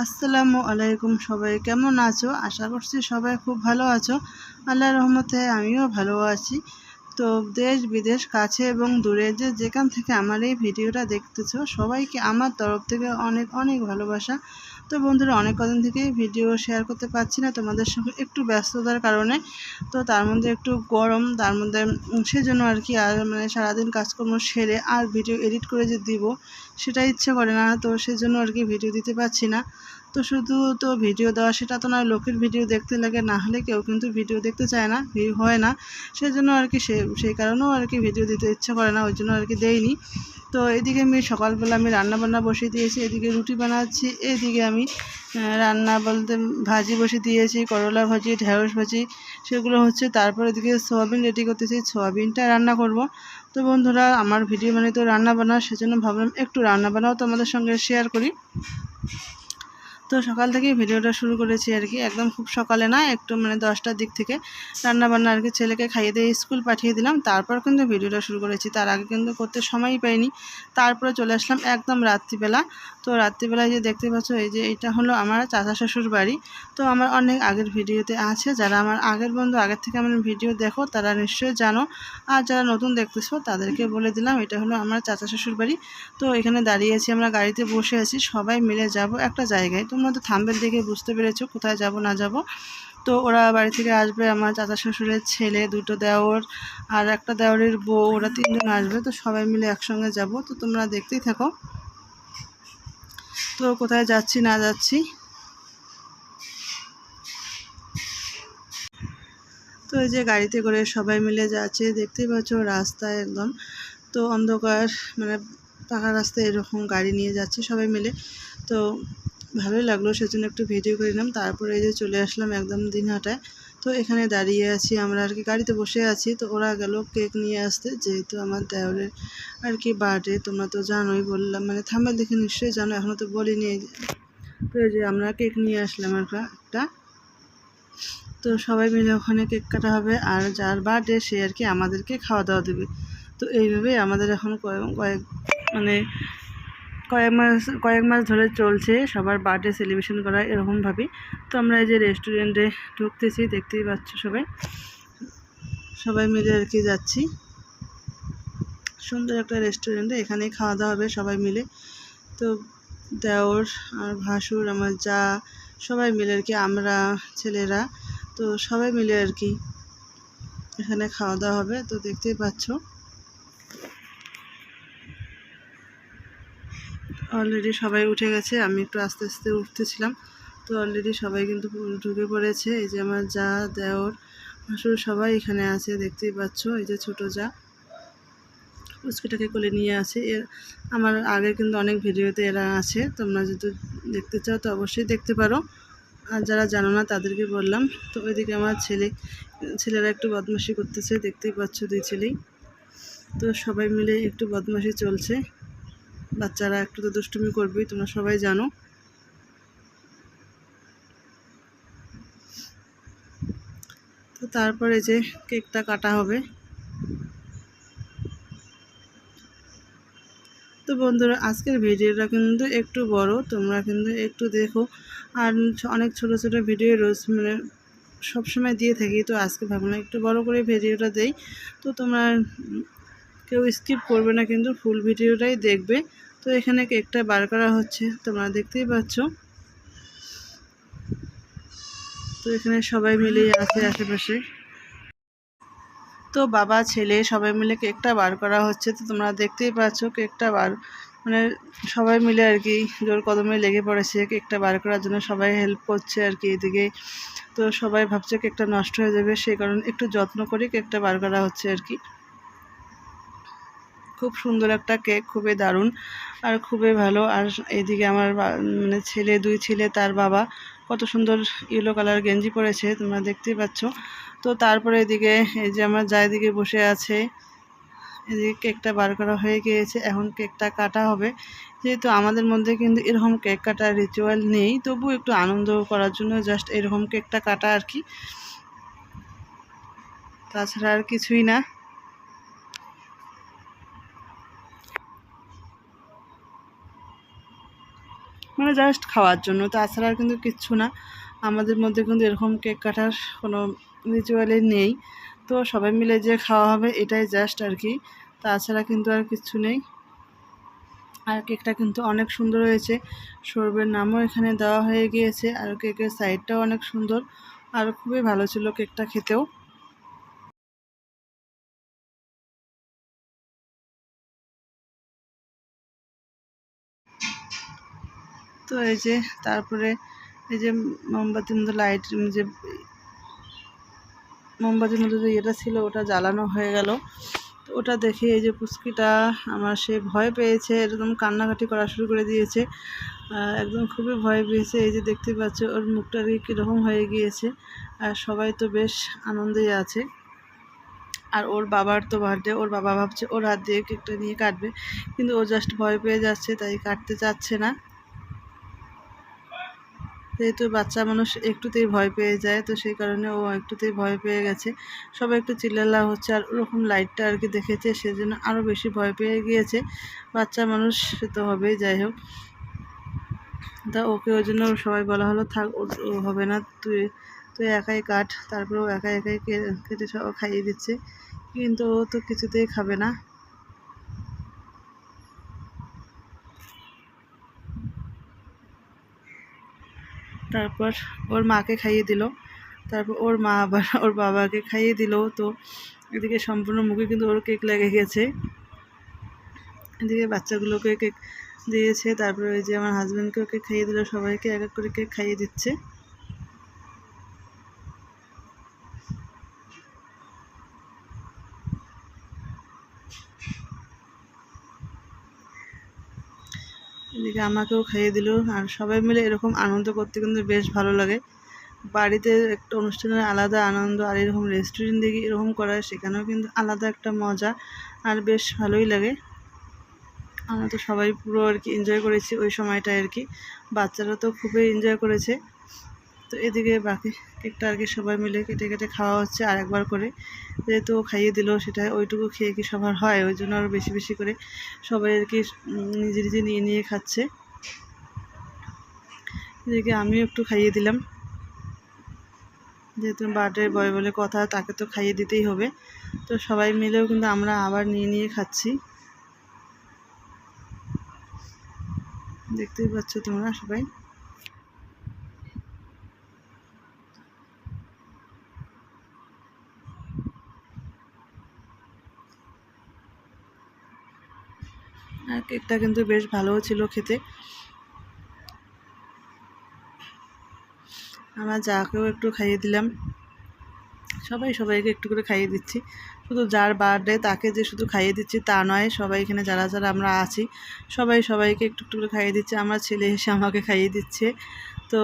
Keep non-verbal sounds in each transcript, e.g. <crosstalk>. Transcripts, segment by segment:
আসসালামু আলাইকুম সবাই, কেমন আছো? আশা করছি সবাই খুব ভালো আছো। আল্লাহ রহমতে আমিও ভালো আছি। তো দেশ বিদেশ, কাছে এবং দূরে যে যেখান থেকে আমার এই ভিডিওটা দেখতেছো, সবাইকে আমার তরফ থেকে অনেক অনেক ভালোবাসা। তো বন্ধুরা, অনেক কদিন থেকেই ভিডিও শেয়ার করতে পারছি না। তোমাদের সঙ্গে একটু ব্যস্ততার কারণে। তো তার মধ্যে একটু গরম, তার মধ্যে সেজন্য আর কি আর মানে সারাদিন কাজকর্ম সেরে আর ভিডিও এডিট করে যে দিব, সেটা ইচ্ছে করে না। তো সেজন্য আর কি ভিডিও দিতে পারছি না। তো শুধু তো ভিডিও দেওয়া, সেটা তো নয়, লোকের ভিডিও দেখতে লাগে। না হলে কেউ কিন্তু ভিডিও দেখতে চায় না হয় না। সেজন্য আর কি সেই কারণেও আর কি ভিডিও দিতে ইচ্ছা করে না, ওই জন্য আর কি দেইনি। তো এদিকে আমি সকালবেলা আমি রান্না বান্না বসে দিয়েছি, এদিকে রুটি বানাচ্ছি, এদিকে আমি রান্না বলতে ভাজি বসে দিয়েছি, করলা ভাজি, ঢেঁড়স ভাজি, সেগুলো হচ্ছে, তারপর এদিকে সোয়াবিন রেডি করতেছি সোয়াবিনটা রান্না করব। তো বন্ধুরা, আমার ভিডিও মানে তো রান্না বান্না সেজন্য ভাবলাম একটু রান্না বান্নাও তোমাদের সঙ্গে শেয়ার করি। তো সকাল থেকেই ভিডিওটা শুরু করেছি আর কি। একদম খুব সকালে না, একটু মানে দশটার দিক থেকে রান্না বান্না আর কি ছেলেকে খাইয়ে দিয়ে স্কুল পাঠিয়ে দিলাম। তারপর কিন্তু ভিডিওটা শুরু করেছি। তার আগে কিন্তু করতে সময়ই পাইনি। তারপরে চলে আসলাম একদম রাত্রিবেলা। তো রাত্রিবেলায় যে দেখতে পাচ্ছ, এই যে এটা হলো আমার চাচা শ্বশুর বাড়ি। তো আমার অনেক আগের ভিডিওতে আছে। যারা আমার আগের বন্ধু, আগের থেকে আমার ভিডিও দেখো, তারা নিশ্চয়ই জানো। আর যারা নতুন দেখতেছো, তাদেরকে বলে দিলাম, এটা হলো আমার চাচা শ্বশুর বাড়ি। তো এখানে দাঁড়িয়ে আছি আমরা, গাড়িতে বসে আছি, সবাই মিলে যাব একটা জায়গায়। তোমরা তো থাম্বেল দেখে বুঝতে পেরেছ, কোথায় যাব, না যাব। তো ওরা বাড়ি থেকে আসবে, আমার চাচা শ্বশুরের ছেলে, দুটো দেওর আর একটা দেওরের বউ, ওরা তিনজন আসবে, তো সবাই মিলে একসঙ্গে যাব। তো তোমরা দেখতেই থাকো। তো কোথায় যাচ্ছি, না যাচ্ছি? তো এই যে গাড়িতে করে সবাই মিলে যাচ্ছে, দেখতেই পাচ্ছ রাস্তায় একদম। তো অন্ধকার মানে পাকা রাস্তায় এরকম গাড়ি নিয়ে যাচ্ছে সবাই মিলে। তো ভালোই লাগল সেজন্য একটু ভিডিও করে নিলাম। তারপরে এই যে চলে আসলাম একদম দিনহাটায়। তো এখানে দাঁড়িয়ে আছি আমরা আর কি, গাড়িতে বসে আছি। তো ওরা গেল কেক নিয়ে আসতে, যেহেতু আমার দেওরের আর কি বার্থডে, তোমরা তো জানোই বললাম। মানে থাম্বেল দেখে নিশ্চয়ই জানো এখনও তো বলিনি। তো এই যে আমরা কেক নিয়ে আসলাম আর একটা। তো সবাই মিলে ওখানে কেক কাটা হবে, আর যার বার্থডে সে আর কি আমাদেরকে খাওয়া দাওয়া দেবে। তো এইভাবেই আমাদের এখন কয়েক মানে কয়েক মাস কয়েক মাস ধরে চলছে, সবার বার্থডে সেলিব্রেশন করা এরকমভাবেই তো আমরা এই যে রেস্টুরেন্টে ঢুকতেছি, দেখতেই পাচ্ছ সবাই। সবাই মিলে আর কি যাচ্ছি। সুন্দর একটা রেস্টুরেন্টে এখানেই খাওয়া দাওয়া হবে সবাই মিলে। তো দেওর আর ভাসুর, আমার যা, সবাই মিলে আর কি, আমরা, ছেলেরা, তো সবাই মিলে আর কি এখানে খাওয়া দাওয়া হবে। তো দেখতেই পাচ্ছ। অলরেডি সবাই উঠে গেছে, আমি একটু আস্তে আস্তে উঠতেছিলাম। তো অলরেডি সবাই কিন্তু ঢুকে পড়েছে, এই যে আমার যা, দেওর, ভাসুর সবাই এখানে আছে, দেখতেই পাচ্ছ, এই যে ছোটো যা। পুচকিটাকে কোলে নিয়ে আসে। এর, আমার আগে কিন্তু অনেক ভিডিওতে এরা আছে, তোমরা যদি দেখতে চাও তো অবশ্যই দেখতে পারো। আর যারা জানো না, তাদেরকে বললাম। তো ওইদিকে আমার ছেলে, ছেলেরা একটু বদমাশি করতেছে, দেখতেই পাচ্ছ দুই ছেলেই। তো সবাই মিলে একটু বদমাশি চলছে। বাচ্চারা একটু তো দুষ্টুমি করবেই, তোমরা সবাই জানো। তো তারপরে যে কেকটা কাটা হবে। তো বন্ধুরা, আজকের ভিডিওটা কিন্তু একটু বড়, তোমরা কিন্তু একটু দেখো। আর অনেক ছোট ছোট ভিডিও রোজ মানে সবসময় দিয়ে থাকি, তো আজকে ভাবলাম একটু বড় করে ভিডিওটা দেই। তো তোমরা কেউ স্কিপ করবে না, কিন্তু ফুল ভিডিওটাই দেখবে। তো এখানে কেকটা বার করা হচ্ছে, তোমরা দেখতেই পাচ্ছ। তো এখানে সবাই মিলেই আছে আশেপাশে। তো বাবা, ছেলে সবাই মিলে কেকটা বার করা হচ্ছে, তো তোমরা দেখতেই পাচ্ছ কেকটা বার মানে সবাই মিলে আর কি জোর কদমে লেগে পড়েছে কেকটা বার করার জন্য, সবাই হেল্প করছে আর কি এদিকে। তো সবাই ভাবছে কেকটা নষ্ট হয়ে যাবে, সেই কারণে একটু যত্ন করে কেকটা বার করা হচ্ছে আর কি। খুব সুন্দর একটা কেক, খুবই দারুণ আর খুবই ভালো। আর এদিকে আমার মানে ছেলে, দুই ছেলে, তার বাবা, কত সুন্দর ইয়েলো কালার গেঞ্জি পরেছে, তোমরা দেখতেই পাচ্ছ। তো তারপরে এদিকে, এই যে আমার যা এদিকে বসে আছে, এদিকে কেকটা বার করা হয়ে গিয়েছে, এখন কেকটা কাটা হবে। যেহেতু আমাদের মধ্যে কিন্তু এরকম কেক কাটার রিচুয়াল নেই তবু একটু আনন্দ করার জন্য জাস্ট এরকম কেকটা কাটা আর কি। তাছাড়া আর কিছুই না। জাস্ট খাওয়ার জন্য। তাছাড়া কিন্তু কিচ্ছু না। আমাদের মধ্যে কিন্তু এরকম কেক কাটার কোনো রিচুয়ালি নেই। তো সবাই মিলে যে খাওয়া হবে, এটাই জাস্ট আর কি। তাছাড়া কিন্তু আর কিচ্ছু নেই। আর কেকটা কিন্তু অনেক সুন্দর হয়েছে। সৌরভের নামও এখানে দেওয়া হয়ে গিয়েছে। আর কেকের সাইডটাও অনেক সুন্দর। আর খুবই ভালো ছিল কেকটা খেতেও। তো এই যে তারপরে এই যে মোমবাতির মধ্যে লাইট যে মোমবাতির মধ্যে যে ইয়েটা ছিল, ওটা জ্বালানো হয়ে গেল। তো ওটা দেখে এই যে পুচকিটা আমার সে ভয় পেয়েছে, একদম কান্নাকাটি করা শুরু করে দিয়েছে। একদম খুবই ভয় পেয়েছে। এই যে দেখতে পাচ্ছে, ওর মুখটা কীরকম হয়ে গিয়েছে। আর সবাই তো বেশ আনন্দেই আছে। আর ওর বাবার তো বার্থডে ওর বাবা ভাবছে, ওর হাত দিয়ে কেকটা নিয়ে কাটবে। কিন্তু ও জাস্ট ভয় পেয়ে যাচ্ছে, তাই কাটতে চাচ্ছে না। যেহেতু বাচ্চা মানুষ একটুতেই ভয় পেয়ে যায়, তো সেই কারণে ও একটুতেই ভয় পেয়ে গেছে। সবাই একটু চিল্লালা হচ্ছে আর ওরকম লাইটটা আর কি দেখেছে, সেজন্য আরও বেশি ভয় পেয়ে গিয়েছে। বাচ্চা মানুষ তো হবেই, যাই হোক। তা ওকে ওই জন্য সবাই বলা হলো, থাক হবে না, তুই তুই একাই কাট। তারপরে ও একাই একাই কেটে সব খাইয়ে দিচ্ছে। কিন্তু ও তো কিছুতেই খাবে না। তারপর ওর মাকে খাইয়ে দিল। তারপর ওর মা আবার <laughs> ওর বাবাকে খাইয়ে দিল। তো এদিকে সম্পূর্ণ মুখে কিন্তু ওর কেক লেগে গেছে। এদিকে বাচ্চাগুলোকে কেক দিয়েছে। তারপরে ওই যে আমার হাজব্যান্ডকেও কেক খাইয়ে দিল। সবাইকে এক এক করে কেক খাইয়ে দিচ্ছে। এদিকে আমাকেও খাইয়ে দিল। আর সবাই মিলে এরকম আনন্দ করতে কিন্তু বেশ ভালো লাগে। বাড়িতে একটা অনুষ্ঠানের আলাদা আনন্দ আর এরকম রেস্টুরেন্ট দেখি এরকম করা, সেখানেও কিন্তু আলাদা একটা মজা আর বেশ ভালোই লাগে। আমরা তো সবাই পুরো আর কি এনজয় করেছি ওই সময়টা আর কি। বাচ্চারা তো খুবই এনজয় করেছে। তো এদিকে বাকি কেকটা আর কি সবাই মিলে কেটে কেটে খাওয়া হচ্ছে আর একবার করে। যেহেতু খাইয়ে দিল সেটা ওইটুকু খেয়ে কি সবার হয়? ওই জন্য আরও বেশি বেশি করে সবাই আর কি নিজে নিজে নিয়ে নিয়ে খাচ্ছে। এদিকে আমিও একটু খাইয়ে দিলাম। যেহেতু বার্থডে বয় বলে কথা, তাকে তো খাইয়ে দিতেই হবে। তো সবাই মিলেও কিন্তু আমরা আবার নিয়ে নিয়ে খাচ্ছি। দেখতেই পাচ্ছ তোমরা সবাই? আর কেকটা কিন্তু বেশ ভালোও ছিল খেতে। আমার যাকেও একটু খাইয়ে দিলাম। সবাই সবাইকে একটু করে খাইয়ে দিচ্ছি। শুধু যার বার্থডে তাকে যে শুধু খাইয়ে দিচ্ছি তা নয়, সবাই এখানে যারা যারা আমরা আছি, সবাই সবাইকে একটু একটু করে খাইয়ে দিচ্ছে। আমার ছেলে এসে আমাকে খাইয়ে দিচ্ছে। তো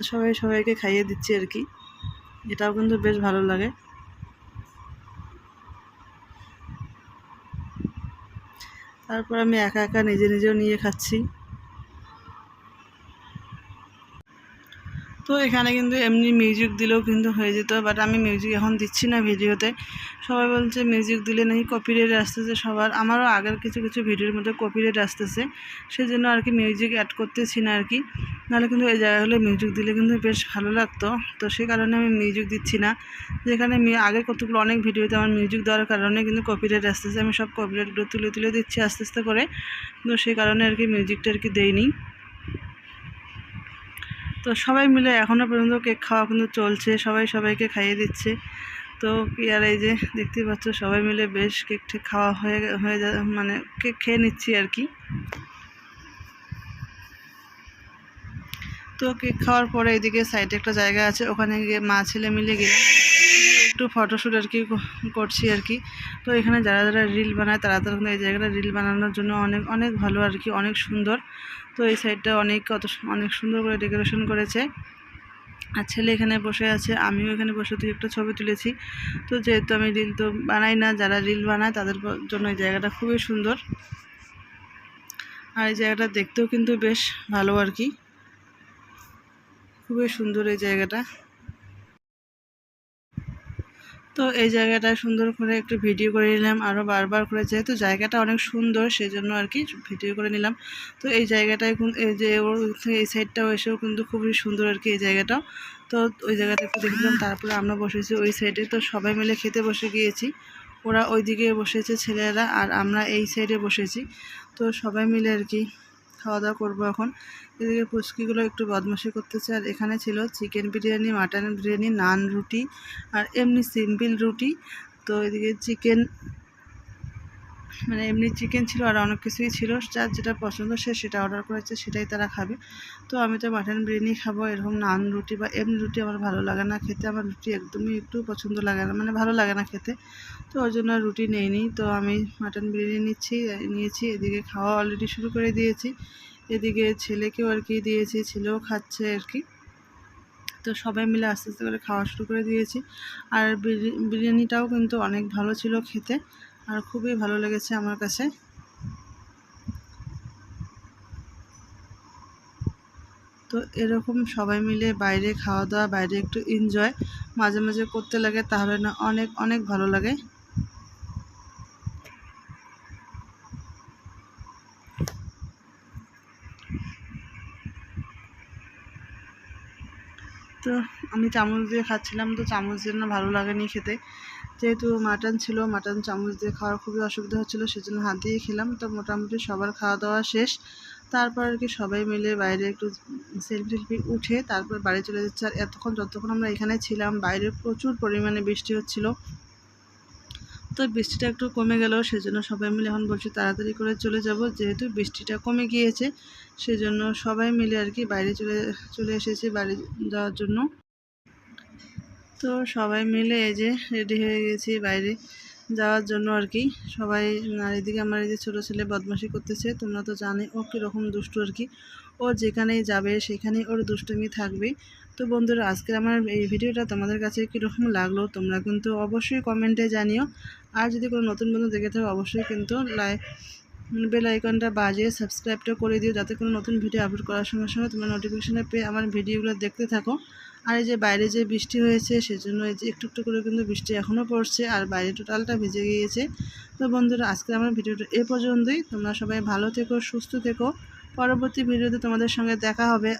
সবাই সবাইকে খাইয়ে দিচ্ছে আর কি। এটাও কিন্তু বেশ ভালো লাগে। তারপর আমি একা একা নিজে নিজেও নিয়ে খাচ্ছি। তো এখানে কিন্তু এমনি মিউজিক দিলেও কিন্তু হয়ে যেত বাট আমি মিউজিক এখন দিচ্ছি না ভিডিওতে। সবাই বলছে মিউজিক দিলে নাকি কপিরেট আসতেছে সবার। আমারও আগের কিছু কিছু ভিডিওর মধ্যে কপিরেট আসতেছে সেই জন্য আর কি মিউজিক অ্যাড করতেছি না আর কি। নাহলে কিন্তু এই জায়গায় হলে মিউজিক দিলে কিন্তু বেশ ভালো লাগতো। তো সেই কারণে আমি মিউজিক দিচ্ছি না। যেখানে আগে কতগুলো অনেক ভিডিওতে আমার মিউজিক দেওয়ার কারণে কিন্তু কপিরাইট আসতেছে। আমি সব কপিরাইটগুলো তুলে তুলে দিচ্ছি আস্তে আস্তে করে। তো সেই কারণে আর কি মিউজিকটা আর কি দেইনি। তো সবাই মিলে এখনও পর্যন্ত কেক খাওয়া কিন্তু চলছে। সবাই সবাইকে খাইয়ে দিচ্ছে। তো কি আর এই যে দেখতেই পাচ্ছ, সবাই মিলে বেশ কেক ঠেক খাওয়া হয়ে হয়ে মানে কেক খেয়ে নিচ্ছি আর কি। তো কেক খাওয়ার পরে এদিকে সাইডে একটা জায়গা আছে, ওখানে গিয়ে মা ছেলে মিলে গেলে একটু ফটোশ্যুট আর কি করছি আর কি। তো এখানে যারা যারা রিল বানায় তারা তারা এই জায়গাটা রিল বানানোর জন্য অনেক অনেক ভালো আর কি, অনেক সুন্দর। তো এই সাইডটা অনেক কত অনেক সুন্দর করে ডেকোরেশন করেছে। আর ছেলে এখানে বসে আছে, আমিও এখানে বসে তুই একটা ছবি তুলেছি। তো যেহেতু আমি রিল তো বানাই না, যারা রিল বানায় তাদের জন্য এই জায়গাটা খুবই সুন্দর। আর এই জায়গাটা দেখতেও কিন্তু বেশ ভালো আর কি। খুবই সুন্দর এই জায়গাটা। তো এই জায়গাটা সুন্দর করে একটু ভিডিও করে নিলাম আরও বারবার করে। যেহেতু জায়গাটা অনেক সুন্দর সেই জন্য আর কি ভিডিও করে নিলাম। তো এই জায়গাটায় এই যে ওর এই সাইডটাও এসেও কিন্তু খুবই সুন্দর আর কি এই জায়গাটাও। তো ওই জায়গাটা একটু দেখলাম, তারপরে আমরা বসেছি ওই সাইডে। তো সবাই মিলে খেতে বসে গিয়েছি। ওরা ওইদিকে বসেছে ছেলেরা আর আমরা এই সাইডে বসেছি। তো সবাই মিলে আর কি খাওয়া দাওয়া করব এখন। এদিকে পুচকিগুলো একটু বদমাশি করতেছে। আর এখানে ছিল চিকেন বিরিয়ানি মাটন বিরিয়ানি নান রুটি আর এমনি সিম্পল রুটি। তো এদিকে চিকেন মানে এমনি চিকেন ছিল আর অনেক কিছুই ছিল। যার যেটা পছন্দ সে সেটা অর্ডার করেছে, সেটাই তারা খাবে। তো আমি তো মাটন বিরিয়ানি খাব, এরকম নান রুটি বা এমনি রুটি আমার ভালো লাগে না খেতে। আমার রুটি একদমই একটু পছন্দ লাগে না মানে ভালো লাগে না খেতে। তো ওই জন্য রুটি নেইনি। তো আমি মাটন বিরিয়ানি নিচ্ছি, নিয়েছি। এদিকে খাওয়া অলরেডি শুরু করে দিয়েছি। এদিকে ছেলেকেও আর কি দিয়েছি, ছেলেও খাচ্ছে আর কি। তো সবাই মিলে আস্তে আস্তে করে খাওয়া শুরু করে দিয়েছি। আর বিরিয়ানিটাও কিন্তু অনেক ভালো ছিল খেতে। আর খুবই ভালো লেগেছে আমার কাছে। তো এরকম সবাই মিলে বাইরে খাওয়া দাওয়া, বাইরে একটু এনজয় মাঝে মাঝে করতে লাগে তাহলে না অনেক অনেক ভালো লাগে। তো আমি চামচ দিয়ে খাচ্ছিলাম, তো চামচ দিয়ে না ভালো লাগেনি খেতে। যেহেতু মাটন ছিল, মাটন চামচ দিয়ে খাওয়ার খুবই অসুবিধা হচ্ছিল, সেজন্য হাত দিয়ে খেলাম। তো মোটামুটি সবার খাওয়া দাওয়া শেষ। তারপর আর কি সবাই মিলে বাইরে একটু সেলফি টেলফি উঠে তারপর বাড়ি চলে যাচ্ছে। আর এতক্ষণ যতক্ষণ আমরা এখানে ছিলাম, বাইরে প্রচুর পরিমাণে বৃষ্টি হচ্ছিল। তো বৃষ্টিটা একটু কমে গেল, সেজন্য সবাই মিলে এখন বলছি তাড়াতাড়ি করে চলে যাব। যেহেতু বৃষ্টিটা কমে গিয়েছে, সেজন্য সবাই মিলে আর কি বাইরে চলে চলে এসেছি বাড়ি যাওয়ার জন্য। তো সবাই মিলে এই যে রেডি হয়ে গেছি বাইরে যাওয়ার জন্য আর কি। সবাই, আর এদিকে আমার এই যে ছোটো ছেলে বদমাশি করতেছে, তোমরা তো জানে ও কীরকম দুষ্টু আর কি। ও যেখানেই যাবে সেখানেই ওর দুষ্টুমি থাকবে। তো বন্ধুরা, আজকের আমার এই ভিডিওটা তোমাদের কাছে কীরকম লাগল তোমরা কিন্তু অবশ্যই কমেন্টে জানিও। আর যদি কোনো নতুন বন্ধু দেখে থাকো, অবশ্যই কিন্তু লাইক বেল আইকনটা বাজিয়ে সাবস্ক্রাইবটা করে দিও, যাতে কোনো নতুন ভিডিও আপলোড করার সঙ্গে সঙ্গে তোমরা নোটিফিকেশানে পেয়ে আমার ভিডিওগুলো দেখতে থাকো। আর এই যে বাইরে যে বৃষ্টি হয়েছে, সেজন্য এই যে একটু একটু করে কিন্তু বৃষ্টি এখনও পড়ছে আর বাইরে টোটালটা ভিজে গিয়েছে। তো বন্ধুরা, আজকে আমার ভিডিওটা এ পর্যন্তই। তোমরা সবাই ভালো থেকো, সুস্থ থেকো। পরবর্তী ভিডিওতে তোমাদের সঙ্গে দেখা হবে।